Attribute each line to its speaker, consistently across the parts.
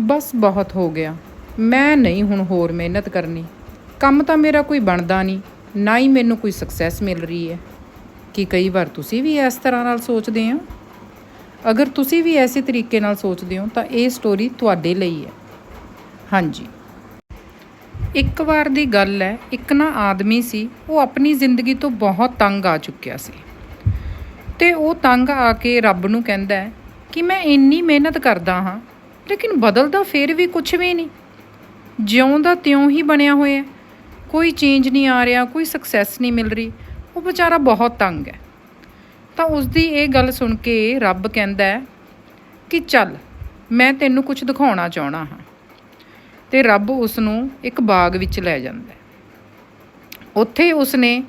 Speaker 1: ਬਸ ਬਹੁਤ ਹੋ ਗਿਆ। ਮੈਂ ਨਹੀਂ ਹੁਣ ਹੋਰ ਮਿਹਨਤ ਕਰਨੀ। ਕੰਮ ਤਾਂ ਮੇਰਾ ਕੋਈ ਬਣਦਾ ਨਹੀਂ, ਨਾ ਹੀ ਮੈਨੂੰ ਕੋਈ ਸਕਸੈਸ ਮਿਲ ਰਹੀ ਹੈ। ਕੀ ਕਈ ਵਾਰ ਤੁਸੀਂ ਵੀ ਇਸ ਤਰ੍ਹਾਂ ਨਾਲ ਸੋਚਦੇ ਹੋ? ਅਗਰ ਤੁਸੀਂ ਵੀ ਐਸੇ ਤਰੀਕੇ ਨਾਲ ਸੋਚਦੇ ਹੋ, ਤਾਂ ਇਹ ਸਟੋਰੀ ਤੁਹਾਡੇ ਲਈ ਹੈ। ਹਾਂਜੀ। ਇੱਕ ਵਾਰ ਦੀ ਗੱਲ ਹੈ, ਇੱਕ ਨਾ ਆਦਮੀ ਸੀ, ਉਹ ਆਪਣੀ ਜ਼ਿੰਦਗੀ ਤੋਂ ਬਹੁਤ ਤੰਗ ਆ ਚੁੱਕਿਆ ਸੀ। ਤੇ ਉਹ ਤੰਗ ਆ ਕੇ ਰੱਬ ਨੂੰ ਕਹਿੰਦਾ ਹੈ ਕਿ ਮੈਂ ਇੰਨੀ ਮਿਹਨਤ ਕਰਦਾ ਹਾਂ ਲੇਕਿਨ ਬਦਲਦਾ ਫੇਰ ਵੀ ਕੁਝ ਵੀ ਨਹੀਂ। ਜਿਉਂ ਦਾ ਤਿਉਂ ਹੀ ਬਣਿਆ ਹੋਇਆ ਕੋਈ ਚੇਂਜ ਨਹੀਂ ਆ ਰਿਹਾ, ਕੋਈ ਸਕਸੈਸ ਨਹੀਂ ਮਿਲ ਰਹੀ। ਉਹ ਵਿਚਾਰਾ ਬਹੁਤ ਤੰਗ ਹੈ। ਤਾਂ ਉਸ ਦੀ ਇਹ ਗੱਲ ਸੁਣ ਕੇ ਰੱਬ ਕਹਿੰਦਾ ਹੈ ਕਿ ਚੱਲ, ਮੈਂ ਤੈਨੂੰ ਕੁਝ ਦਿਖਾਉਣਾ ਚਾਹਣਾ ਹਾਂ। ਤੇ ਰੱਬ ਉਸ ਨੂੰ ਇੱਕ ਬਾਗ ਵਿੱਚ ਲੈ ਜਾਂਦਾ ਹੈ। ਉੱਥੇ ਉਸਨੇ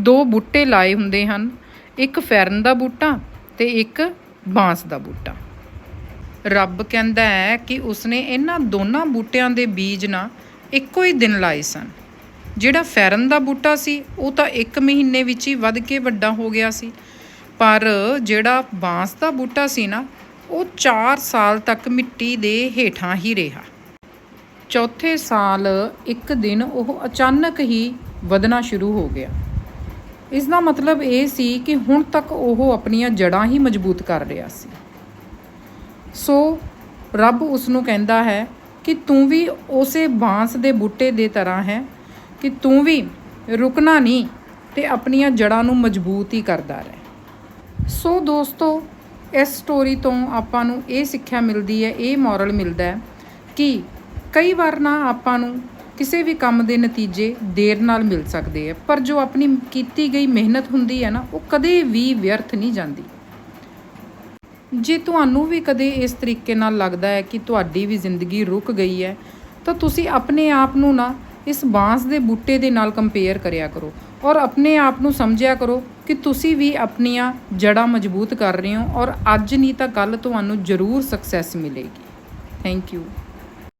Speaker 1: ਦੋ ਬੂਟੇ ਲਾਏ ਹੁੰਦੇ ਹਨ। ਇੱਕ ਫੈਰਨ ਦਾ ਬੂਟਾ ਤੇ ਇੱਕ ਬਾਂਸ ਦਾ ਬੂਟਾ। ਰੱਬ ਕਹਿੰਦਾ ਹੈ ਕਿ ਉਸਨੇ ਇਹਨਾਂ ਦੋਨਾਂ ਬੂਟਿਆਂ ਦੇ ਬੀਜ ਨਾ ਇੱਕੋ ਹੀ ਦਿਨ ਲਾਏ ਸਨ। ਜਿਹੜਾ ਫੈਰਨ ਦਾ ਬੂਟਾ ਸੀ, ਉਹ ਤਾਂ 1 ਮਹੀਨੇ ਵਿੱਚ ਹੀ ਵੱਧ ਕੇ ਵੱਡਾ ਹੋ ਗਿਆ ਸੀ। ਪਰ ਜਿਹੜਾ ਬਾਂਸ ਦਾ ਬੂਟਾ ਸੀ ਨਾ, ਉਹ 4 ਸਾਲ ਤੱਕ ਮਿੱਟੀ ਦੇ ਹੇਠਾਂ ਹੀ ਰਿਹਾ। ਚੌਥੇ ਸਾਲ ਇੱਕ ਦਿਨ ਉਹ ਅਚਾਨਕ ਹੀ ਵਧਣਾ ਸ਼ੁਰੂ ਹੋ ਗਿਆ। ਇਸ ਦਾ ਮਤਲਬ ਇਹ ਸੀ ਕਿ ਹੁਣ ਤੱਕ ਉਹ ਆਪਣੀਆਂ ਜੜਾਂ ਹੀ ਮਜ਼ਬੂਤ ਕਰ ਰਿਹਾ ਸੀ। ਸੋ ਰੱਬ ਉਸ ਨੂੰ ਕਹਿੰਦਾ ਹੈ ਕਿ ਤੂੰ ਵੀ ਉਸੇ ਬਾਂਸ ਦੇ ਬੂਟੇ ਦੇ ਤਰ੍ਹਾਂ ਹੈ ਕਿ ਤੂੰ ਵੀ ਰੁਕਣਾ ਨਹੀਂ ਤੇ ਆਪਣੀਆਂ ਜੜਾਂ ਨੂੰ ਮਜ਼ਬੂਤ ਹੀ ਕਰਦਾ ਰਹਿ। ਸੋ ਦੋਸਤੋ, ਇਸ ਸਟੋਰੀ ਤੋਂ ਆਪਾਂ ਨੂੰ ਇਹ ਸਿੱਖਿਆ ਮਿਲਦੀ ਹੈ, ਇਹ ਮੋਰਲ ਮਿਲਦਾ ਹੈ ਕਿ ਕਈ ਵਾਰ ਨਾ ਆਪਾਂ ਨੂੰ ਕਿਸੇ ਵੀ ਕੰਮ ਦੇ ਨਤੀਜੇ ਦੇਰ ਨਾਲ ਮਿਲ ਸਕਦੇ ਆ ਪਰ ਜੋ ਆਪਣੀ ਕੀਤੀ ਗਈ ਮਿਹਨਤ ਹੁੰਦੀ ਹੈ ਨਾ, ਉਹ ਕਦੇ ਵੀ ਵਿਅਰਥ ਨਹੀਂ ਜਾਂਦੀ। ਜੇ ਤੁਹਾਨੂੰ ਵੀ ਕਦੇ ਇਸ ਤਰੀਕੇ ਨਾਲ ਲੱਗਦਾ ਹੈ ਕਿ ਤੁਹਾਡੀ ਵੀ ਜ਼ਿੰਦਗੀ ਰੁਕ ਗਈ ਹੈ, ਤਾਂ ਤੁਸੀਂ ਆਪਣੇ ਆਪ ਨੂੰ ਨਾ ਇਸ ਬਾਂਸ ਦੇ ਬੂਟੇ ਦੇ ਨਾਲ ਕੰਪੇਅਰ ਕਰਿਆ ਕਰੋ ਔਰ ਆਪਣੇ ਆਪ ਨੂੰ ਸਮਝਿਆ ਕਰੋ ਕਿ ਤੁਸੀਂ ਵੀ ਆਪਣੀਆਂ ਜੜਾਂ ਮਜ਼ਬੂਤ ਕਰ ਰਹੇ ਹੋ ਔਰ ਅੱਜ ਨਹੀਂ ਤਾਂ ਕੱਲ ਤੁਹਾਨੂੰ ਜ਼ਰੂਰ ਸਕਸੈਸ ਮਿਲੇਗੀ। Thank you